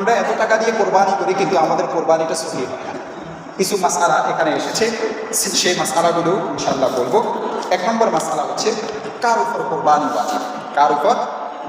আমরা এত টাকা দিয়ে কোরবানি করি, কিন্তু আমাদের কোরবানিটা সহি কিছু মাসালা এখানে এসেছে। সেই মাসালাগুলো ইনশাল্লাহ বলব। এক নম্বর মাসালা হচ্ছে, কার উপর কোরবানি ওয়াজিব? কার উপর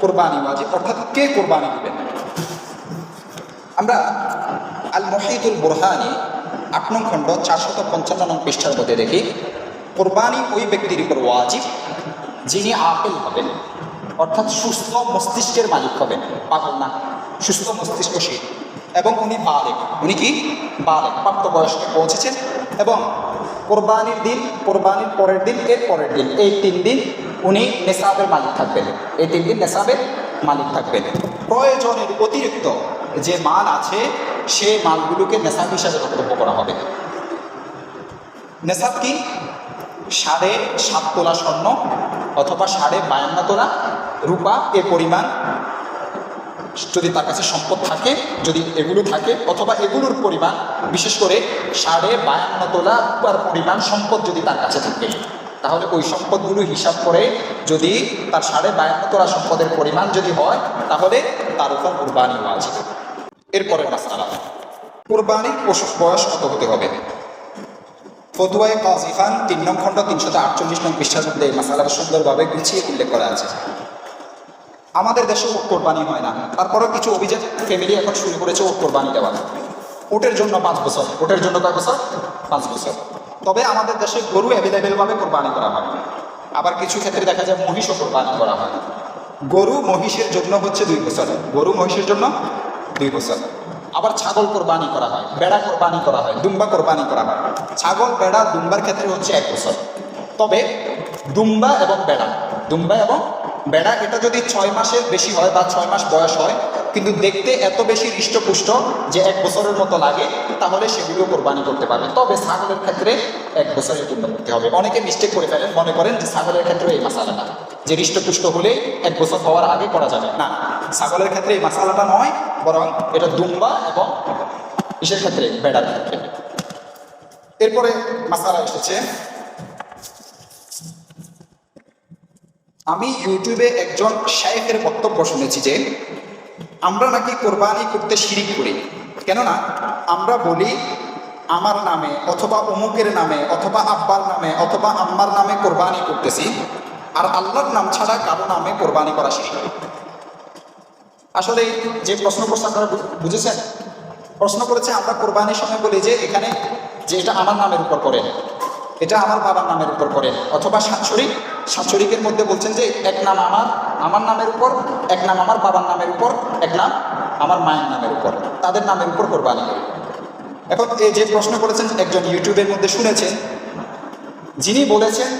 কোরবানি ওয়াজিব? অর্থাৎ কে কোরবানি দিবেন? আমরা আল মহিদুল বোরহানি আট নং খণ্ড, চারশত পঞ্চান্ন নং পৃষ্ঠার মধ্যে দেখি, কোরবানি ওই ব্যক্তির উপর ওয়াজিব যিনি আপেল হবেন। অর্থাৎ সুস্থ মস্তিষ্কের মালিক হবেন, পাগল না। সুস্থ মস্তিষ্কশীল এবং উনি বালেক। উনি কি? বালেক। প্রাপ্তবয়স্কে পৌঁছেছেন এবং কোরবানির দিন, কোরবানির পরের দিন এর পরের দিন, এই তিন দিন উনি নেশাবের মালিক থাকবেন। এই তিন দিন নেশাবের মালিক থাকবেন। প্রয়োজনের অতিরিক্ত যে মাল আছে, সে মালগুলোকে নেশাব হিসাবে বক্তব্য করা হবে। নেশাব কি? সাড়ে সাত তোলা স্বর্ণ অথবা সাড়ে বায়ান্ন তোলা রূপা এ পরিমাণ যদি তার কাছে সম্পদ থাকে, যদি এগুলো থাকে, অথবা এগুলোর পরিমাণ, বিশেষ করে সাড়ে বায়ান্ন তোলা পরিমাণ সম্পদ যদি তার কাছে থাকে, তাহলে ওই সম্পদগুলো হিসাব করে যদি তার সাড়ে বায়ান্ন তোলা সম্পদের পরিমাণ যদি হয়, তাহলে তার উপর কোরবানি আছে এরপরের মাসালা, কোরবানির পশু বয়স কত হতে হবে? ফতুয়ায় কাজী খান তিন নং খণ্ড তিনশত আটচল্লিশ নং পৃষ্ঠার মধ্যে এই মাসালাটা সুন্দরভাবে গুছিয়ে উল্লেখ করা আছে। আমাদের দেশে ওট কোরবানি হয় না। তারপরেও কিছু অভিজাত ফ্যামিলি এখন শুরু করেছে ওট কোরবানি দেওয়া। ওটের জন্য পাঁচ বছর। ওটের জন্য কয় বছর? পাঁচ বছর। তবে আমাদের দেশে গরু অ্যাভেলেবেলভাবে কোরবানি করা হয়। আবার কিছু ক্ষেত্রে দেখা যায় মহিষও কোরবানি করা হয়। গরু মহিষের জন্য হচ্ছে দুই বছর। গরু মহিষের জন্য দুই বছর। আবার ছাগল কোরবানি করা হয়, বেড়া কোরবানি করা হয়, দুম্বা কোরবানি করা হয়। ছাগল, বেড়া, দুম্বার ক্ষেত্রে হচ্ছে এক বছর। তবে দুম্বা এবং বেড়া, দুম্বা এবং বেড়া, এটা যদি ছয় মাসের বেশি হয় বা ছয় মাস বয়স হয়, কিন্তু দেখতে এত বেশি হৃষ্টপুষ্ট যে এক বছরের মতো লাগে, তাহলে সেগুলো কোরবানি করতে পারবে। তবে ছাগলের ক্ষেত্রে এক বছরের জন্য করতে হবে। অনেকে মিস্টেক করে ফেলেন, মনে করেন যে ছাগলের ক্ষেত্রে এই মশালাটা। যে হৃষ্টপুষ্ট হলে এক বছর হওয়ার আগে করা যাবে। না, ছাগলের ক্ষেত্রে এই মশালাটা নয়, বরং এটা দুম্বা এবং কিসের ক্ষেত্রে বেড়ার ক্ষেত্রে। এরপরে মশালা এসেছে। আমি ইউটিউবে একজন শায়েখের বক্তব্য শুনেছি যে, আমরা নাকি কোরবানি করতে শিরিক করি। কেননা, আমরা বলি, আমার নামে অথবা অমুকের নামে অথবা আব্বার নামে অথবা আম্মার নামে কোরবানি করতেছি, আর আল্লাহর নাম ছাড়া কারও নামে কোরবানি করা শিরিক আসলে যে প্রশ্ন করছে আপনারা বুঝেছেন? প্রশ্ন করেছে, আমরা কোরবানির সময় বলি যে, এখানে যে এটা আমার নামের উপর করেন এটা আমার বাবার নামের উপর করেন অথবা সাতশরিক সাতশরিকের মধ্যে বলছেন যে, এক নাম আমার আমার নামের উপর, এক নাম আমার বাবার নামের উপর, এক নাম আমার মায়ের নামের উপর। তাদের নামের উপর কোরবানি করি এখন এই যে প্রশ্ন করেছেন একজন ইউটিউবের মধ্যে শুনেছেন, যিনি বলেছেন,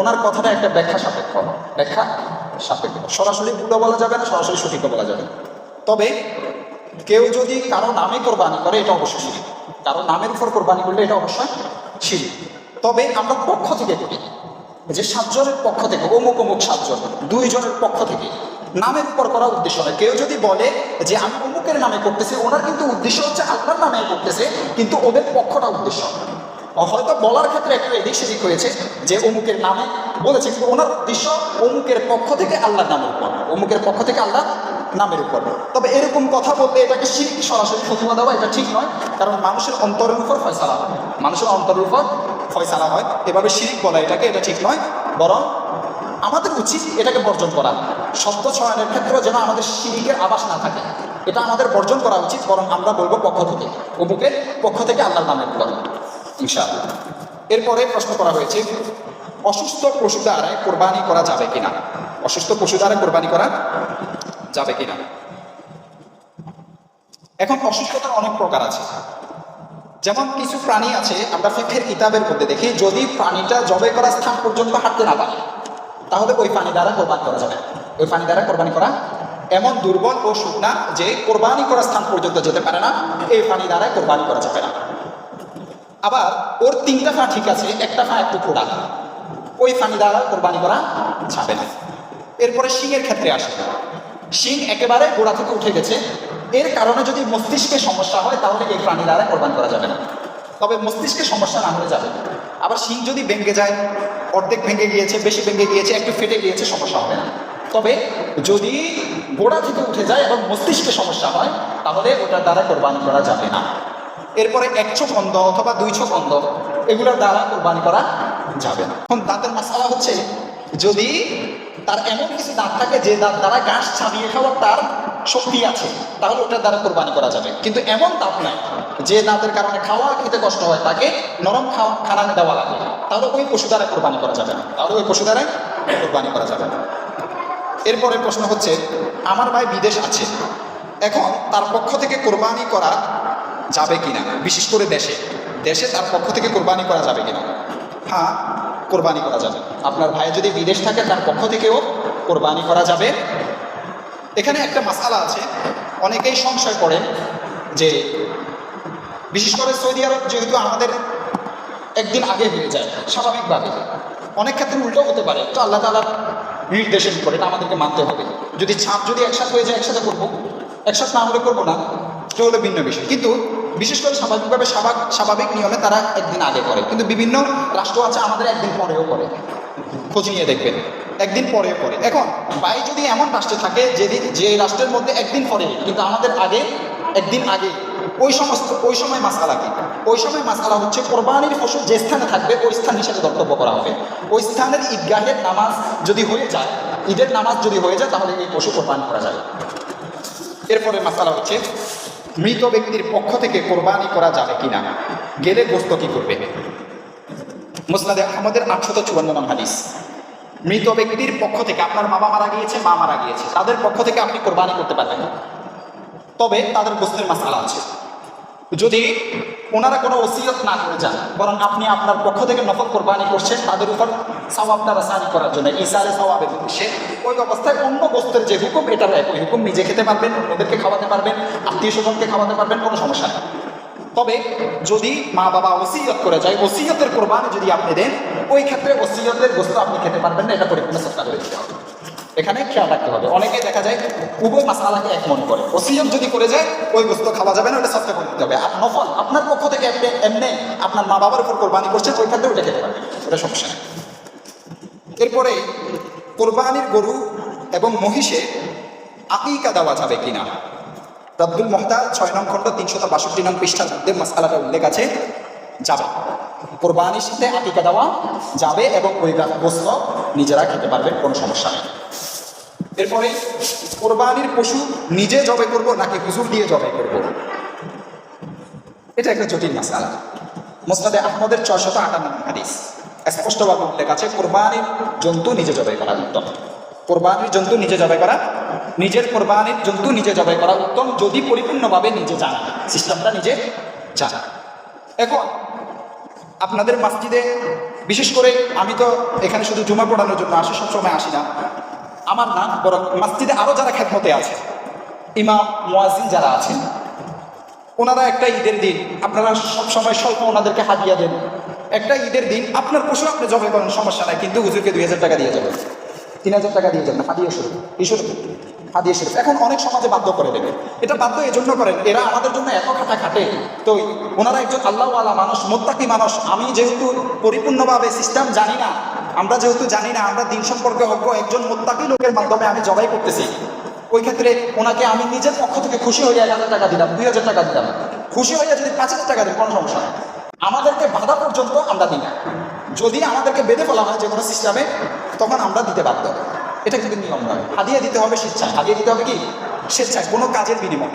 ওনার কথাটা একটা ব্যাখ্যা সাপেক্ষ ব্যাখ্যা সাপেক্ষ। সরাসরি ভুলও বলা যাবে না, সরাসরি সঠিকও বলা যাবে তবে কেউ যদি কারও নামে কোরবানি করে, এটা অবশ্যই শিরিক। কারও নামের উপর কোরবানি করলে এটা অবশ্যই শিরিক। তবে আমরা পক্ষ থেকে করি। যে সাতজনের পক্ষ থেকে, অমুক অমুক সাতজন, দুইজনের পক্ষ থেকে নামের উপর করা উদ্দেশ্য নয়। কেউ যদি বলে যে আমি অমুকের নামে করতেছি, ওনার কিন্তু উদ্দেশ্য হচ্ছে আল্লাহর নামে করতেছে, কিন্তু ওদের পক্ষটা উদ্দেশ্য হয়তো বলার ক্ষেত্রে একটু এদিক সেদিক হয়েছে যে অমুকের নামে বলেছে, কিন্তু ওনার উদ্দেশ্য অমুকের পক্ষ থেকে আল্লাহর নামের উপর অমুকের পক্ষ থেকে আল্লাহ নামের উপর তবে এরকম কথা বলতে এটাকে শিরিক সরাসরি ফতুয়া দেওয়া এটা ঠিক নয়, কারণ মানুষের অন্তরের উপর ফয়সালা মানুষের অন্তরের উপর ফয়সালা হয়, এভাবে শিরিক বলা এটাকে, এটা ঠিক নয়। বরং আমাদের উচিত এটাকে বর্জন করা। শব্দ ছড়ানোর ক্ষেত্রে যেন আমাদের শিরিকের আবাস না থাকে। এটা আমাদের বর্জন করা উচিত, বরং আমরা বলব পক্ষ থেকে। অমুকের পক্ষ থেকে আল্লাহর নামের উপর ইনশাআল্লাহ। এরপরে প্রশ্ন করা হয়েছে, অসুস্থ পশু দ্বারা কোরবানি করা যাবে কিনা? অসুস্থ পশু দ্বারা কোরবানি করা যাবে কিনা? এখন অসুস্থতার অনেক প্রকার আছে। যেমন কিছু প্রাণী আছে, আমরা ফিফের কিতাবের মধ্যে দেখি, যদি প্রাণীটা জবে করা স্থান পর্যন্ত হাঁটতে না পারে, তাহলে ওই প্রাণী দ্বারা কোরবানি করা যাবে ওই প্রাণী দ্বারা কোরবানি করা এমন দুর্বল ও শুকনা যে কোরবানি করা স্থান পর্যন্ত যেতে পারে না, এই প্রাণী দ্বারা কোরবানি করা যাবে না। আবার ওর তিনটা ফা ঠিক আছে, একটা ফা একটু খোড়া ওই ফানি দ্বারা কোরবানি করা যাবে না। এরপরে শিংয়ের ক্ষেত্রে আসে। শিং একেবারে গোড়া থেকে উঠে গেছে এর কারণে যদি মস্তিষ্কে সমস্যা হয়, তাহলে এই প্রাণী দ্বারা কোরবান করা যাবে না। তবে মস্তিষ্কে সমস্যা না হলে যাবে আবার শিং যদি ভেঙে যায়, অর্ধেক ভেঙে গিয়েছে, বেশি ভেঙে গিয়েছে, একটু ফেটে গিয়েছে, সমস্যা হবে না। তবে যদি গোড়া থেকে উঠে যায় এবং মস্তিষ্কে সমস্যা হয়, তাহলে ওটার দ্বারা কোরবানি করা যাবে না। এরপরে এক চোখ অথবা দুই চোখ এগুলোর দ্বারা কোরবানি করা যাবে না। এখন দাঁতের মশলা হচ্ছে, যদি তার এমন কিছু দাঁত থাকে যে দাঁত দ্বারা ঘাস ছাড়িয়ে খাওয়ার তার শক্তি আছে, তাহলে ওটার দ্বারা কোরবানি করা যাবে। কিন্তু এমন দাঁত নাই যে দাঁতের কারণে খাওয়া খেতে কষ্ট হয়, তাকে নরম খাওয়া খানা দেওয়া লাগে। তাহলে ওই পশু দ্বারা কোরবানি করা যাবে না। তাহলে ওই পশু দ্বারা কোরবানি করা যাবে না। এরপরে প্রশ্ন হচ্ছে, আমার ভাই বিদেশ আছে, এখন তার পক্ষ থেকে কোরবানি করা যাবে কিনা? বিশেষ করে দেশে। দেশে তার পক্ষ থেকে কোরবানি করা যাবে কিনা? হ্যাঁ কোরবানি করা যাবে। আপনার ভাই যদি বিদেশ থাকে, তার পক্ষ থেকেও কোরবানি করা যাবে। এখানে একটা মাসালা আছে। অনেকেই সংশয় করেন যে, বিশেষ করে সৌদি আরব যেহেতু আমাদের একদিন আগে হয়ে যায়, স্বাভাবিকভাবে। অনেক ক্ষেত্রে উল্টো হতে পারে। তো আল্লাহ তালার নির্দেশের উপরে এটা আমাদেরকে মানতে হবে। যদি ছাপ যদি একসাথে হয়ে যায়, একসাথে করব। একসাথে না হলে করব না। এটা হলো ভিন্ন বিষয়। কিন্তু বিশেষ করে স্বাভাবিকভাবে স্বাভাবিক নিয়মে তারা একদিন আগে করে। কিন্তু বিভিন্ন রাষ্ট্র আছে, আমাদের একদিন পরেও করে। খোঁজ নিয়ে দেখবেন, একদিন পরেও করে। এখন, বাই যদি এমন রাষ্ট্রে থাকে, যেদিন, যে রাষ্ট্রের মধ্যে একদিন পরে, কিন্তু আমাদের আগে, একদিন আগে, ওই সমস্ত, ওই সময় মাসালা কি? ওই সময় মাসালা হচ্ছে কোরবানির পশু যে স্থানে থাকবে, ওই স্থান হিসেবে দর্তব্য করা হবে। ওই স্থানের ঈদগাহের নামাজ যদি হয়ে যায়, ঈদের নামাজ যদি হয়ে যায়, তাহলে এই পশু কোরবানি করা যাবে এরপরে মাসালা হচ্ছে মৃত ব্যক্তির পক্ষ থেকে কোরবানি করা যাবে কিনা? গেলে গোস্ত কি করবে? মুসনাদে আমাদের আটশত চুয়ান্ন নাম হাদিস। মৃত ব্যক্তির পক্ষ থেকে আপনার বাবা মারা গিয়েছে, মা মারা গিয়েছে। তাদের পক্ষ থেকে আপনি কোরবানি করতে পারবেন। তবে তাদের গোস্তের মাসালা আছে। যদি ওনারা কোনো ওসিয়ত না করে যান। বরং আপনি আপনার পক্ষ থেকে নফল কোরবানি করছেন, তাদের উপর সওয়াবটা রাসানি করার জন্য ইসারে সওয়াবের উদ্দেশ্যে ওই অবস্থায় অন্য বস্তুর যে হুকুম, এটা ওই হুকুম নিজে খেতে পারবেন ওদেরকে খাওয়াতে পারবেন, আত্মীয় স্বজনকে খাওয়াতে পারবেন, কোনো সমস্যা নেই। তবে যদি মা বাবা ওসিয়ত করে যায়, ওসিয়তের কোরবানি যদি আপনি দেন, ওই ক্ষেত্রে ওসিয়তের বস্তু আপনি খেতে পারবেন না, এটা পরিপূর্ণ সত্তা করে দিতে হবে এখানে খেয়াল রাখতে হবে। অনেকে দেখা যায় উভয় মাসালাকে এক মন করে। ওসিয়ত যদি করে যায়, ওই গোস্ত খাওয়া যাবে না ওটা সত্তা করে দিতে হবে। আর নফল, আপনার পক্ষ থেকে এমনি আপনার মা বাবার উপর কোরবানি করছেন ওই ক্ষেত্রে ওটা খেতে পারবেন ওটা সমস্যা এরপরে, কোরবানির গরু এবং মহিষে আকিকা দেওয়া যাবে কিনা? রব্দুল মহতার ছয় নং খণ্ড, তিনশত বাষট্টি নং পৃষ্ঠার মধ্যে মাসালাটা উল্লেখ আছে। যাবে। কোরবানির সাথে আকিকা দেওয়া যাবে এবং ওই গোস্ত নিজেরা খেতে পারবেন কোনো সমস্যা নেই। এরপরে, কোরবানির পশু নিজে জবে করব নাকি হুজুর দিয়ে জবে করব? এটা একটা জটিল মাসালা। মোসনাদে আহমদের ছয়শত আটান্ন হাদিস। স্পষ্টভাবে উল্লেখ আছে, কোরবানির জন্তু নিজে জবাই করা উত্তম। কোরবানির জন্তু নিজে জবাই করা, নিজের কোরবানির জন্তু নিজে জবাই করা উত্তম যদি পরিপূর্ণভাবে নিজে জানা। সিস্টেমটা নিজে জানা। এখন, আপনাদের মসজিদে বিশেষ করে আমি তো এখানে শুধু জুমা পড়ানোর জন্য আসি, সবসময় আসি না। আমার না বরং মসজিদে আরও যারা খেদমতে আছে, ইমাম মোয়াজিন যারা আছেন, ওনারা একটা ঈদের দিন আপনারা সবসময় স্বল্প ওনাদেরকে হাদিয়া দেন। একটা ঈদের দিন আপনার পশু আপনি জবাই করেন, সমস্যা নাই, কিন্তু হুজুরকে দুই হাজার টাকা দিয়ে যাবেন, তিন হাজার টাকা দিয়ে যাবেন, হাদিয়া এই শুরু হাদিয়া শুরু এখন অনেক সমাজে বাধ্য করে দেবে। এটা বাধ্য এই জন্য করেন, এরা আমাদের জন্য এত খাটা খাটে তো ওনারা একজন আল্লাহওয়ালা মানুষ, মোত্তাকি মানুষ। আমি যেহেতু পরিপূর্ণভাবে সিস্টেম জানি না আমরা যেহেতু জানি না, আমরা দিন সম্পর্কে অজ্ঞ একজন মোত্তাকি লোকের মাধ্যমে আমি জবাই করতেছি। ওই ক্ষেত্রে ওনাকে আমি নিজের পক্ষ থেকে খুশি হয়ে হাজার টাকা দিলাম, দুই হাজার টাকা দিলাম। খুশি হয়ে যদি পাঁচ হাজার টাকা দিই কোনো সমস্যা আমাদেরকে বাধা পর্যন্ত আমরা দিই না। যদি আমাদেরকে বেঁধে ফেলা হয় যে কোনো সিস্টেমে, তখন আমরা দিতে বাধ্য। এটা কিন্তু নিয়ম নয়। হাদিয়ে দিতে হবে স্বেচ্ছায়। হাদিয়ে দিতে হবে কি? স্বেচ্ছায়, কোনো কাজের বিনিময়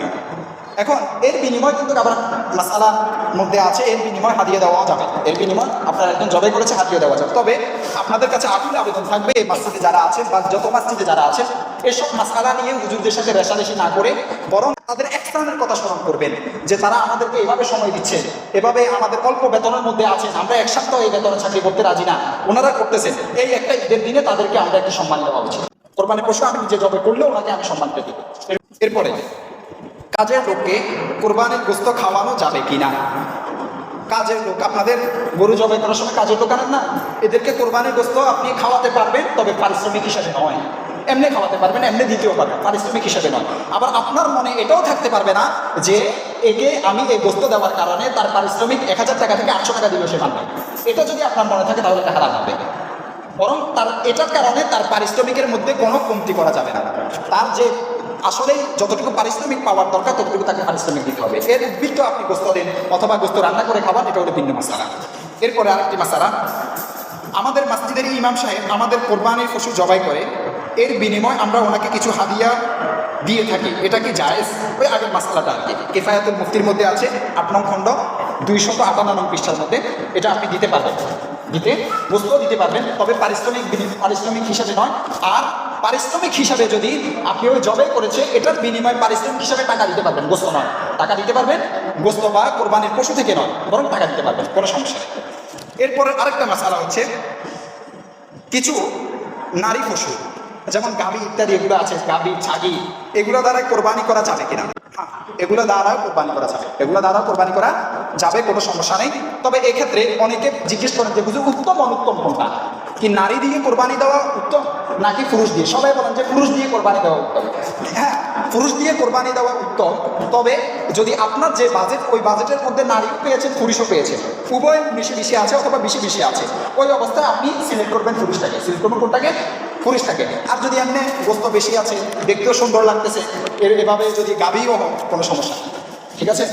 এখন এর বিনিময় কিন্তু আবার মাসালার মধ্যে আছে, এর বিনিময় হাদিয়ে দেওয়া যাবে। এর বিনিময় আপনার একজন জবাই করেছে হাদিয়ে দেওয়া যাবে। তবে আপনাদের কাছে আকুল আবেদন থাকবে, এই মাসজিদে যারা আছেন বা যত মাসজিদে যারা আছেন, এসব মাসালা নিয়ে হুজুরদের সাথে রেশারেশি না করে বরং তাদের একস্থানের কথা স্মরণ করবেন, যে তারা আমাদেরকে এভাবে সময় দিচ্ছে, এভাবে আমাদের অল্প বেতনের মধ্যে আছেন, আমরা এক সপ্তাহ এই বেতনে চাকরি করতে রাজি না, ওনারা করতেছেন, এই একটা ঈদের দিনে তাদেরকে আমরা একটু সম্মান দেওয়া উচিত। কোরবানি পশু আমি নিজে জবে করলে ওনাকে আমি সম্মান পেতে দিব। এরপরে কাজের লোককে কোরবানির গোস্ত খাওয়ানো যাবে কিনা? কাজের লোক, আপনাদের গরু জবাই করার সময় কাজের লোক আনেন না? এদেরকে কোরবানির গোস্ত আপনি খাওয়াতে পারবেন, তবে পারিশ্রমিক হিসাবে নয়। এমনি খাওয়াতে পারবেন, এমনি দিতেও পারবেন, পারিশ্রমিক হিসাবে নয়। আবার আপনার মনে এটাও থাকতে পারবে না যে একে আমি এই গোস্ত দেওয়ার কারণে তার পারিশ্রমিক এক হাজার টাকা থেকে আটশো টাকা দিলেও সে মানবে এটা যদি আপনার মনে থাকে, তাহলে এটা হারাম হবে। বরং তার, এটার কারণে তার পারিশ্রমিকের মধ্যে কোনো কমতি করা যাবে না। তার যে আসলেই যতটুকু পারিশ্রমিক পাওয়ার দরকার, ততটুকু তাকে পারিশ্রমিক দিতে হবে। এর উদ্বৃত্ত আপনি গোস্ত দেন অথবা গোস্ত রান্না করে খাবার, এটা হলো ভিন্ন মশালা। এরপরে আরেকটি মশালা। আমাদের মসজিদের ইমাম সাহেব আমাদের কোরবানির পশু জবাই করে। এর বিনিময় আমরা ওনাকে কিছু হাদিয়া দিয়ে থাকি। এটা কি জায়েজ? ওই আগের মাসালাটা আর কি। কেফায়াতুল মুফতির মধ্যে আছে আট নং খণ্ড, দুইশত আটান্ন নং পৃষ্ঠার মধ্যে। এটা আপনি দিতে পারবেন। দিতে বস্তু দিতে পারবেন। তবে পারিশ্রমিক পারিশ্রমিক হিসাবে নয়। আর পারিশ্রমিক হিসাবে যদি আপনি ওই জবাই করেছে, এটার বিনিময়ে পারিশ্রমিক হিসাবে টাকা দিতে পারবেন, গোস্ত নয়। টাকা দিতে পারবেন, গোস্ত বা কোরবানির পশু থেকে নয়, বরং টাকা দিতে পারবেন, কোনো সমস্যা নেই। এরপরে আরেকটা মশালা হচ্ছে কিছু নারী পশু, যেমন গাভী ইত্যাদি এগুলো আছে, গাভী, ছাগি, এগুলো দ্বারা কোরবানি করা যাবে কিনা? হ্যাঁ এগুলো দ্বারাও কোরবানি করা যাবে, এগুলো দ্বারাও কোরবানি করা যাবে, কোনো সমস্যা নেই। তবে এক্ষেত্রে অনেকে জিজ্ঞেস করেন যে বুঝি উত্তম অনুত্তম কোনটা? কি নারী দিয়ে কোরবানি দেওয়া উত্তম? নাকি পুরুষ দিয়ে? সবাই বলেন যে পুরুষ দিয়ে কোরবানি দেওয়া উত্তম। হ্যাঁ পুরুষ দিয়ে কোরবানি দেওয়া উত্তম। তবে যদি আপনার যে বাজেট ওই বাজেটের মধ্যে নারীও পেয়েছেন, পুরুষও পেয়েছেন। উভয় বেশি বেশি আছে অথবা বেশি বেশি আছে। ওই অবস্থায় আপনি সিলেক্ট করবেন পুরুষটাকে। সিলেক্ট করবেন কোনটাকে? পুরুষটাকে। আর যদি এমনি গোস্ত বেশি আছে, দেখতেও সুন্দর লাগতেছে, এর এভাবে যদি গাবিও হয় কোনো সমস্যা ঠিক আছে?